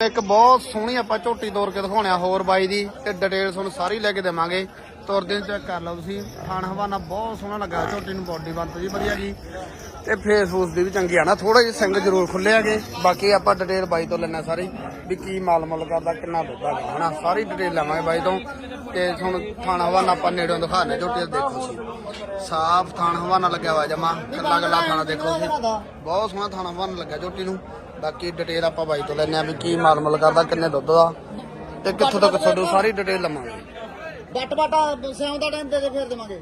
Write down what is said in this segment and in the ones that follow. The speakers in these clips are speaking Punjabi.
ਇੱਕ ਬਹੁਤ ਸੋਹਣੀ ਆਪਾਂ ਝੋਟੀ ਤੋਰ ਕੇ ਦਿਖਾਉਣਿਆ ਹੋਰ ਬਾਈ ਦੀ ਤੇ ਡਿਟੇਲ ਤੁਹਾਨੂੰ ਸਾਰੀ ਲੈ ਕੇ ਦੇਵਾਂਗੇ। ਤੁਰਦੇ ਨੂੰ ਚੈੱਕ ਕਰ ਲਓ ਤੁਸੀਂ। ਥਾਣ ਹਵਾਨਾ ਬਹੁਤ ਸੋਹਣਾ ਲੱਗਾ ਝੋਟੀ ਨੂੰ ਬੋਡੀ ਬੰਤ ਜੀ ਵਧੀਆ ਜੀ। ਤੇ ਫੇਸ ਫੂਸ ਦੀ ਵੀ ਚੰਗੀ ਆ ਨਾ ਥੋੜਾ ਜਿਹਾ ਸਿੰਘ ਜ਼ਰੂਰ ਖੁੱਲੇ ਹੈਗੇ ਬਾਕੀ ਆਪਾਂ ਡਿਟੇਲ ਬਾਈ ਤੋਂ ਲੈਣਾ ਸਾਰੀ ਵੀ ਕੀ ਮਾਲ ਮੁੱਲ ਕਰਦਾ, ਕਿੰਨਾ ਦੁੱਧ ਹੈਗਾ, ਹਨਾ? ਸਾਰੀ ਡਿਟੇਲ ਲਵਾਂਗੇ ਬਾਈ ਤੋਂ। ਤੇ ਹੁਣ ਥਾਣਾ ਹਵਾਨਾ ਆਪਾਂ ਨੇੜੋਂ ਦਿਖਾਣੇ ਝੋਟੀ ਦੇਖੋ ਸੀ ਸਾਫ਼ ਥਾਣ ਹਵਾਨਾ ਲੱਗਿਆ ਵਾ ਜਮਾ। ਕੱਲਾ ਕੱਲਾ ਥਾਣਾ ਦੇਖੋ ਸੀ ਬਹੁਤ ਸੋਹਣਾ ਥਾਣਾ ਹਵਾਨਾ ਲੱਗਿਆ ਝੋਟੀ ਨੂੰ। ਬਾਕੀ ਡਿਟੇਲ ਆਪਾਂ ਬਾਈ ਤੋਂ ਲੈਣੇ ਆ ਵੀ ਕੀ ਮਾਲ ਮੁੱਲ ਕਰਦਾ ਕਿੰਨੇ ਦੁੱਧ ਦਾ ਤੇ ਕਿੱਥੋਂ ਤੱਕ ਛੱਡੋ ਸਾਰੀ ਡਿਟੇਲ ਲਵਾਂਗੇ। ਬੱਟ ਬਾਟਾ ਸਿਉਂ ਦਾ ਟਾਈਮ ਦੇ ਦੇ ਫੇਰ ਦੇਵਾਂਗੇ।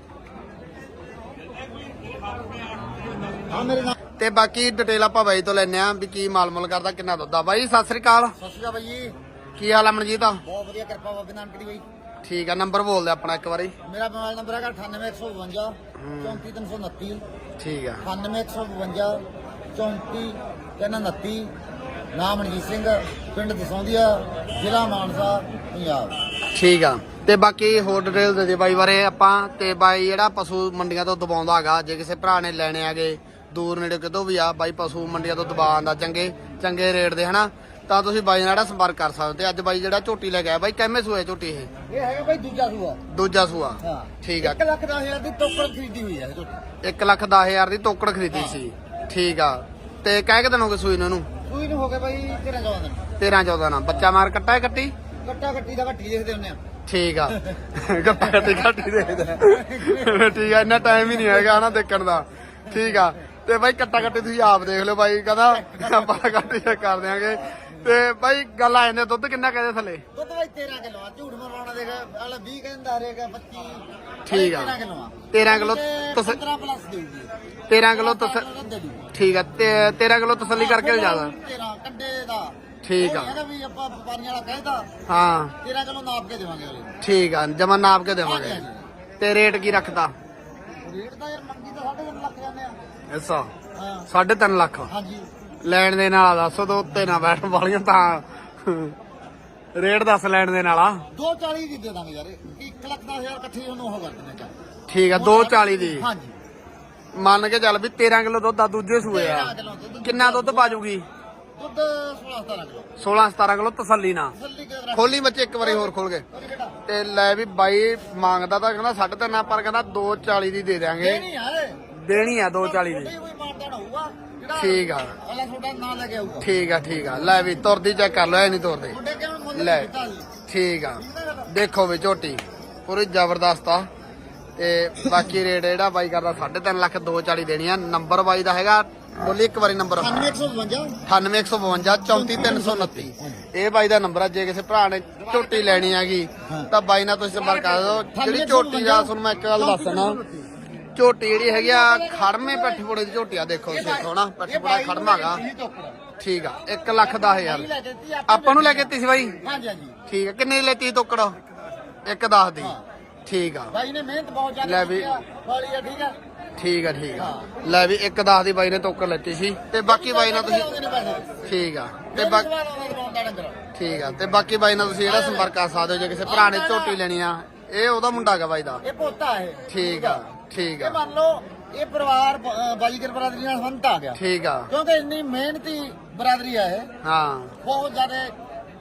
ਹਾਂ ਮੇਰੇ ਨਾਲ। ਤੇ ਬਾਕੀ ਡਿਟੇਲ ਆਪਾਂ ਬਾਈ ਤੋਂ ਲੈਣੇ ਆ ਵੀ ਕੀ ਮਾਲ ਮੁੱਲ ਕਰਦਾ ਕਿੰਨਾ ਦੁੱਧ ਆ ਬਾਈ ਸਤਿ ਸ੍ਰੀ ਅਕਾਲ। ਸਤਿ ਸ਼੍ਰੀ ਅਕਾਲ ਬਾਈ ਜੀ। ਕੀ ਹਾਲ ਆ ਮਨਜੀਤ? ਆ ਬਹੁਤ ਵਧੀਆ ਕਿਰਪਾ ਬਾਬੇ ਨਾਨਕ ਦੀ ਬਾਈ। ਠੀਕ ਆ ਨੰਬਰ ਬੋਲ ਦੇ ਆਪਣਾ ਇੱਕ ਵਾਰੀ। ਮੇਰਾ ਮੋਬਾਈਲ ਨੰਬਰ ਹੈਗਾ 98152 34329 ਠੀਕ ਆ। 98152 34329 ਨਾਮ ਮਨਜੀਤ ਸਿੰਘ ਪਿੰਡ ਦਸੌਂਦੀਆ ਜ਼ਿਲ੍ਹਾ ਮਾਨਸਾ ਪੰਜਾਬ। ਠੀਕ ਆ। ਤੇ ਬਾਕੀ ਹੋਰ ਡਿਟੇਲ ਦੇ ਦੇ ਬਾਈ ਬਾਰੇ ਆਪਾਂ ਤੇ ਬਾਈ ਜਿਹੜਾ ਪਸ਼ੂ ਮੰਡੀਆਂ ਤੋਂ ਦਬਾਉਂਦਾ ਹੈਗਾ ਜੇ ਕਿਸੇ ਭਰਾ ਨੇ ਲੈਣੇ ਆਗੇ ਦੂਰ ਨੇੜੇ ਕਿਤੋਂ ਵੀ ਆ ਬਾਈ ਪਸ਼ੂ ਮੰਡੀਆਂ ਤੋਂ ਦਬਾਉਂਦਾ ਚੰਗੇ ਚੰਗੇ ਰੇਟ ਦੇ ਹਨਾ? ਤਾਂ ਤੁਸੀਂ ਬਾਈ ਨਾਲ ਜਿਹੜਾ ਸੰਪਰਕ ਕਰ ਸਕਦੇ ਤੇ ਅੱਜ ਬਾਈ ਜਿਹੜਾ ਝੋਟੀ ਲੈ ਕੇ ਆਇਆ ਬਾਈ ਕਿੰਮੇ ਸੂਏ ਝੋਟੀ ਇਹ? ਇਹ ਹੈਗਾ ਬਾਈ ਦੂਜਾ ਸੂਆ। ਦੂਜਾ ਸੂਆ। ਹਾਂ। ਠੀਕ ਆ। 1 ਲੱਖ ਦਾ ਹਜ਼ਾਰ ਦੀ ਟੋਕਰ ਖਰੀਦੀ ਹੋਈ ਹੈ ਝੋਟੀ। 1 ਲੱਖ 10 ਹਜ਼ਾਰ ਦੀ ਤੋਕੜ ਖਰੀਦੀ ਸੀ। ਠੀਕ ਆ। ਤੇ ਕਹਿ ਕੇ ਦਿਨ ਹੋ ਗਏ ਸੂਈ ਨੂੰ ਇਹਨੂੰ? ਸੂਈ ਨੂੰ ਹੋ ਗਏ ਬਾਈ 13 14 ਦਿਨ। 13 14 ਨਾਲ ਬੱਚਾ ਮਾਰ ਕੱਟਾ ਹੈ ਕੱਟੀ? ਕੱਟਾ ਕੱਟੀ ਦਾ ਘੱਟੀ ਦੇਖਦੇ ਹੁੰਨੇ ਆ। ਠੀਕ ਆ। ਗੱਪਾ ਕੱਟੀ ਕੱਟੀ ਦੇਖਦਾ ਠੀਕ ਆ ਇੰਨਾ ਟਾਈਮ ਹੀ ਨਹੀਂ ਹੈਗਾ ਨਾ ਦੇਖਣ ਦਾ। ਠੀਕ ਆ। ਤੇ ਬਾਈ ਕੱਟਾ ਕੱਟੀ ਤੁਸੀਂ ਆਪ ਦੇਖ ਲਓ ਬਾਈ ਕਹਿੰਦਾ ਆਪਾਂ ਕੱਟੀ ਕਰ ਦਿਆਂਗੇ। ਤੇ ਬਾਈ ਗੱਲ ਆ ਜਾਂਦੇ ਦੁੱਧ ਕਿੰਨਾ ਕਹਦੇ ਥੱਲੇ? ਦੁੱਧ ਬਾਈ 13 ਕਿਲੋ ਆ ਝੂਠ ਮਰਵਾਉਣਾ ਦੇਖ ਅਲਾ 20 ਕਹਿੰਦਾ ਹਰੇਗਾ 25 ਠੀਕ ਆ। 13 ਕਿਲੋ ਆ। 13 ਕਿਲੋ ਤੇ ਤਸ 15 ਪਲੱਸ ਦੇਊਗੀ। 13 ਕਿਲੋ ਠੀਕ ਆ ਤੇ 13 ਕਿਲੋ ਤਸੱਲੀ ਕਰਕੇ ਲਿਜਾਦਾ 13 ਕੰਡੇ ਦਾ। ਠੀਕ ਆ। ਇਹ ਹੈਗਾ ਵੀ ਆਪਾਂ ਵਪਾਰੀਆਂ ਵਾਲਾ ਕਹਿੰਦਾ ਹਾਂ। 13 ਕਿਲੋ ਨਾਪ ਕੇ ਦੇਵਾਂਗੇ ਠੀਕ ਆ ਜਮਾ ਨਾਪ ਕੇ ਦੇਵਾਂਗੇ। ਤੇ ਰੇਟ ਕੀ ਰੱਖਦਾ ਰੇਟ ਤਾਂ ਯਾਰ ਮੰਗੀ ਤਾਂ 3.5 ਲੱਖ ਜਾਂਦੇ ਆ। ਐਸਾ ਹਾਂ। 3.5 ਲੱਖ। ਹਾਂਜੀ। ਲੈਣ ਦੇ ਨਾਲ ਦੱਸੋ ਦੋ ਉੱਤੇ ਨਾ ਬੈਠਣ ਵਾਲੀਆਂ ਤਾਂ। ਰੇਟ ਦੱਸ ਲੈਣ ਦੇ ਨਾਲ ਆ। 240 ਦੀ ਦੇ ਦਾਂਗੇ ਯਾਰ 1 ਲੱਖ ਦਾ ਹਜ਼ਾਰ ਇਕੱਠੇ ਉਹਨੂੰ ਉਹ ਕਰ ਦਿੰਦੇ ਚੱਲ। ਠੀਕ ਆ 240 ਦੀ ਹਾਂਜੀ। ਮੰਨ ਕੇ ਚੱਲ ਵੀ 13 ਕਿਲੋ ਦੁੱਧ ਆ ਦੂਜੇ ਸੂਏ ਆ। 13 ਕਿਲੋ ਦੁੱਧ। ਕਿੰਨਾ ਦੁੱਧ ਪਾਜੂਗੀ? ਦੁੱਧ 16 17 ਕਿਲੋ। 16 17 ਕਿਲੋ ਤਸੱਲੀ ਨਾ ਖੋਲੀ ਬੱਚੇ ਇੱਕ ਵਾਰੀ ਹੋਰ ਖੋਲ ਕੇ। ਤੇ ਲੈ ਵੀ ਬਾਈ ਮੰਗਦਾ ਤਾਂ ਕਹਿੰਦਾ 3.5 ਪਰ ਕਹਿੰਦਾ 240 ਦੀ ਦੇ ਯਾਰ ਦੇਣੀ ਆ 240 ਦੀ ਠੀਕ ਆ। ਅਲਾ ਤੁਹਾਡਾ ਨਾਂ ਲੈ ਕੇ ਆਊਗਾ। ਠੀਕ ਆ ਠੀਕ ਆ। ਲੈ ਵੀ ਤੁਰਦੀ ਚੈੱਕ ਕਰ ਲਓ ਐ ਨਹੀਂ ਤੁਰਦੇ। ਤੁਹਾਡੇ ਕਿਵੇਂ ਮੁੱਲ ਲੈ ਕੀਤਾ ਜੀ? ਠੀਕ ਆ। ਦੇਖੋ ਵੀ ਝੋਟੀ ਪੂਰੀ ਜ਼ਬਰਦਸਤ ਆ। ਤੇ ਬਾਕੀ ਰੇਟ ਜਿਹੜਾ ਬਾਈ ਕਰਦਾ 3.5 ਲੱਖ 240 ਦੇਣੀ ਆ। ਨੰਬਰ ਬਾਈ ਦਾ ਹੈਗਾ ਬੋਲੀ ਇੱਕ ਵਾਰੀ ਨੰਬਰ। 9152 98152 34329 ਇਹ ਬਾਈ ਦਾ ਨੰਬਰ ਆ ਜੇ ਕਿਸੇ ਭਰਾ ਨੇ ਝੋਟੀ ਲੈਣੀ ਹੈਗੀ ਤਾਂ ਬਾਈ ਨਾਲ ਤੁਸੀਂ ਸੰਪਰਕ ਕਰ ਦਿਓ। ਜਿਹੜੀ ਝੋਟੀ ਦਾ ਤੁਹਾਨੂੰ ਮੈਂ ਇੱਕ ਗੱਲ ਦੱਸਣਾ। ਝੋਟੀ ਜਿਹੜੀ ਹੈਗੀ ਆ ਖੜਮੇ ਪੱਠਪੋੜੇ ਦੀ ਝੋਟੀ ਆ ਦੇਖੋ ਇੱਥੋਂ ਨਾ ਪੱਠਪੋੜਾ ਖੜਮਾਗਾ ਠੀਕ ਆ 1 ਲੱਖ 10 ਹਜ਼ਾਰ। ਲੈ ਕੇ ਦਿੱਤੀ ਆਪਾਂ ਨੂੰ ਲੈ ਕੇ ਦਿੱਤੀ ਸੀ ਬਾਈ? ਹਾਂਜੀ ਹਾਂਜੀ। ਠੀਕ ਆ ਕਿੰਨੇ ਲੈਤੀ ਤੋਕੜ? ਇੱਕ 10 ਦੀ। ਠੀਕ ਆ। ਬਾਈ ਨੇ ਮਿਹਨਤ ਬਹੁਤ ਜ਼ਿਆਦਾ ਲੈ ਵੀ। ਵਾਲੀ ਆ ਠੀਕ ਆ। ਠੀਕ ਆ ਠੀਕ ਆ। ਲੈ ਵੀ ਇੱਕ 10 ਦੀ ਬਾਈ ਨੇ ਤੋਕੜ ਲੈਤੀ ਸੀ। ਤੇ ਬਾਕੀ ਬਾਈ ਨਾਲ ਤੁਸੀਂ ਠੀਕ ਆ। ਤੇ ਬਾਕੀ ਠੀਕ ਆ ਤੇ ਬਾਕੀ ਬਾਈ ਨਾਲ ਤੁਸੀਂ ਜਿਹੜਾ ਸੰਪਰਕ ਕਰ ਸਕਦੇ ਹੋ ਜੇ ਕਿਸੇ ਨੇ ਝੋਟੀ ਲੈਣੀ ਆ ਇਹ ਉਹਦਾ ਮੁੰਡਾ ਹੈਗਾ ਬਾਈ ਦਾ। ਇਹ ਪੋਤਾ ਹੈ। ਠੀਕ ਆ। ਠੀਕ ਇਹ ਆ ਮੰਨ ਲਓ ਇਹ ਪਰਿਵਾਰ ਬਾਜੀਗਰ ਬਰਾਦਰੀ ਨਾਲ ਸੰਤ ਆ ਗਿਆ। ਠੀਕ ਆ। ਕਿਉਂਕਿ ਇੰਨੀ ਮਿਹਨਤੀ ਬਰਾਦਰੀ ਆ ਇਹ। ਹਾਂ। ਬਹੁਤ ਜ਼ਿਆਦਾ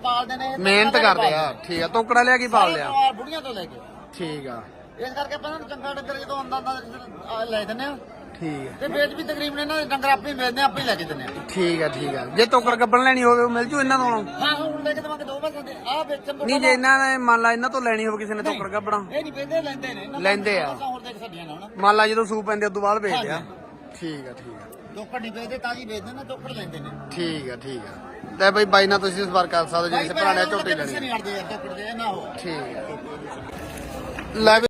ਪਾਲਦੇ ਨੇ। ਇਹ, ਮਿਹਨਤ ਕਰਦੇ ਆ। ਠੀਕ ਆ। ਤੋਕੜਾ ਲਿਆ ਕੀ ਪਾਲ ਲਿਆ? ਪਰਿਵਾਰ ਬੁੜੀਆਂ ਤੋਂ ਲੈ ਕੇ। ਠੀਕ ਆ। ਇਸ ਕਰਕੇ ਨੂੰ ਚੰਗਾ ਡੰਗਰ ਜਦੋਂ ਆਉਂਦਾ ਆਉਂਦਾ ਲੈ ਦਿੰਦੇ ਆ। ਠੀਕ ਆ। ਤੇ ਵੇਚ ਵੀ ਤਕਰੀਬਨ ਇਹਨਾਂ ਦੇ ਡੰਗਰ ਆਪੇ ਹੀ ਵੇਚਦੇ ਆ ਆਪੇ ਹੀ ਲੈ ਕੇ ਦਿੰਦੇ ਆ। ਠੀਕ ਆ ਠੀਕ ਆ। ਜੇ ਤੋਕੜ ਗੱਬਣ ਲੈਣੀ ਹੋਵੇ ਉਹ ਮਿਲ ਜੂ ਇਹਨਾਂ ਤੋਂ? ਹਾਂ ਹੁਣ ਲੈ ਕੇ ਦਵਾਂਗੇ ਦੋ ਪੈਸੇ ਦੇ ਆ। ਵੇਚਣ ਤੋਂ ਨਹੀਂ ਜੇ ਇਹਨਾਂ ਨੇ ਮੰਨ ਲਾ ਇਹਨਾਂ ਤੋਂ ਲੈਣੀ ਹੋਵੇ ਕਿਸੇ ਨੇ ਤੋਕੜ ਗੱਬਣਾ। ਇਹ ਨਹੀਂ ਪੈਂਦੇ ਲੈਂਦੇ ਨੇ। ਇਹਨਾਂ ਲੈਂਦੇ ਆ। ਹੋਰ ਦੇਖ ਮੰਨ ਲਾ ਜਦੋਂ ਸੂਪ ਪੈਂਦੇ ਉਦੋਂ ਬਾਅਦ ਵੇਚਦੇ ਆ। ਠੀਕ ਆ ਠੀਕ ਆ। ਟੋਕੜ ਨਹੀਂ ਵੇਚਦੇ ਤਾਜੀ ਵੇਚਦੇ ਨੇ ਟੋਕੜ ਲੈਂਦੇ ਨੇ। ਠੀਕ ਆ ਠੀਕ ਆ। ਤੇ ਬਈ ਬਾਈ ਨਾਲ ਤੁਸੀਂ ਸੰਪਰਕ ਕਰ ਸਕਦੇ ਹੋ ਜੇ ਕਿਸੇ ਭਰਾ ਨੇ ਝੋਟੀ ਲੈਣੀ ਹੋ। ਠੀਕ ਆ। ਲੈ